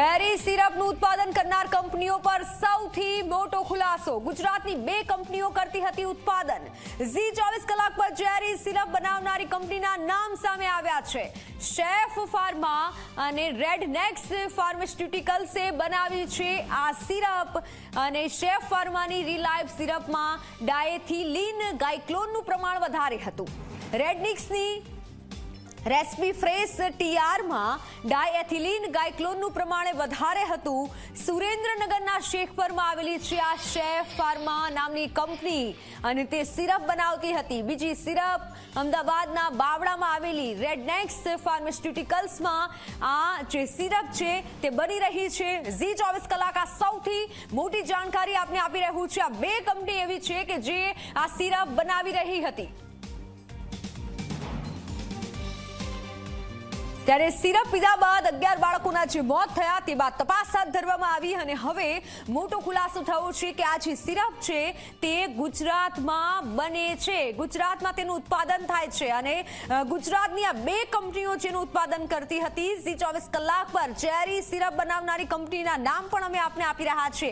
ઝેરી સિરપનું ઉત્પાદન કરનાર કંપનીઓ પર સૌથી મોટો ખુલાસો. ગુજરાતની બે કંપનીઓ કરતી હતી ઉત્પાદન. ઝી ચોવીસ કલાક પર ઝેરી સિરપ બનાવનારી કંપનીના નામ સામે આવ્યા છે. શેફ ફાર્મા અને રેડ નેક્સ ફાર્માસ્યુટિકલ્સે બનાવી છે આ સિરપ અને શેફ ફાર્માની રિલાઇફ સિરપમાં ડાયેથિલીન ગાયક્લોનનું પ્રમાણ વધારે હતું. રેડનિક્સની રેસ્પી ફ્રેશ ટીઆરમાં ડાયએથિલિન ગાયક્લોનનું પ્રમાણે વધારે હતું. સુરેન્દ્રનગરના શેખપરમાં આવેલી છે આ શેફ ફાર્મા નામની કંપની અને તે સિરપ બનાવતી હતી. બીજી સિરપ અમદાવાદના બાવળામાં આવેલી રેડનેક્સ ફાર્માસ્યુટિકલ્સમાં આ જે સિરપ છે તે બની રહી છે. ઝી ચોવીસ કલાક આ સૌથી મોટી જાણકારી આપને આપી રહ્યું છે. આ બે કંપની એવી છે કે જે આ સિરપ બનાવી રહી હતી. ત્યારે સિરપ પીધા બાદ અગિયાર બાળકોના જે મોત થયા તે બાદ તપાસ હાથ ધરવામાં આવી અને હવે મોટો ખુલાસો થયો છે કે આ જે સિરપ છે તે ગુજરાતમાં બને છે. ગુજરાતમાં તેનું ઉત્પાદન થાય છે અને ગુજરાતની આ બે કંપનીઓ જેનું ઉત્પાદન કરતી હતી. ઝી ચોવીસ કલાક પર ચેરી સિરપ બનાવનારી કંપનીના નામ પણ અમે આપને આપી રહ્યા છે